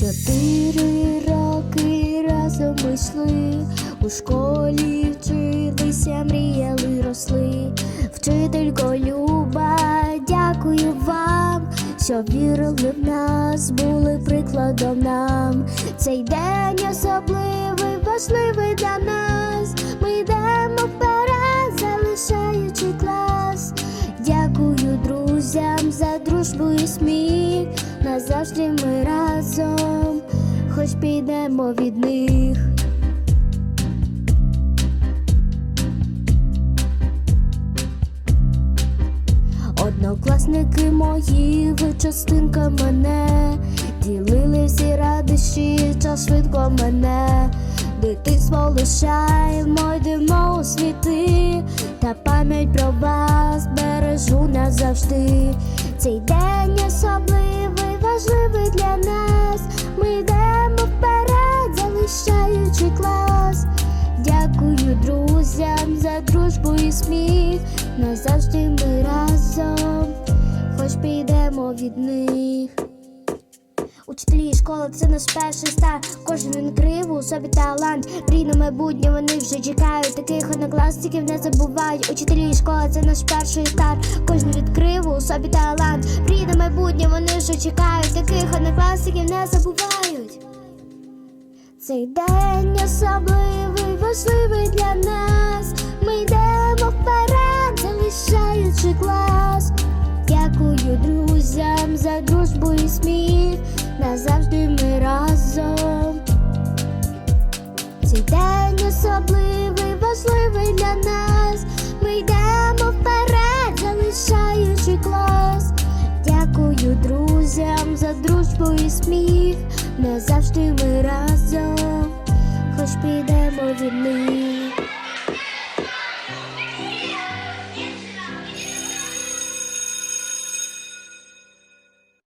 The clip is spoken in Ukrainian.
Чотири роки разом ми йшли, у школі вчилися, мріяли, росли. Вчителько Люба, дякую вам, що вірили в нас, були прикладом нам. Цей день особливий, важливий для нас. Ми йдемо вперед, залишаючи клас. Дякую друзям за дружбу і сміх. Назавжди ми разом, хоч підемо від них. Однокласники мої, ви частинка мене, ділили всі радощі, час швидко мене, дитинство лишаємо, йдемо у світи, та пам'ять про вас бережу назавжди. Цей день Дякую друзям за дружбу і сміх. Назавжди ми разом, хоч підемо від них. Учителі і школи це наш перший старт. Кожен відкрив у собі талант. Мрій на майбутнє вони вже чекають. Таких однокласників не забувають. Учителі і школи це наш перший старт. Кожен відкрив у собі талант. Мрій на майбутнє вони вже чекають. Таких однокласників не забувають. Цей день особливий, важливий для нас. Ми йдемо вперед, залишаючи клас. Дякую друзям за дружбу і сміх. Назавжди ми разом. Цей день особливий, важливий для нас. Ми йдемо вперед, залишаючи клас. Дякую друзям за дружбу і сміх. Назавжди ми разом, хоч підемо від них.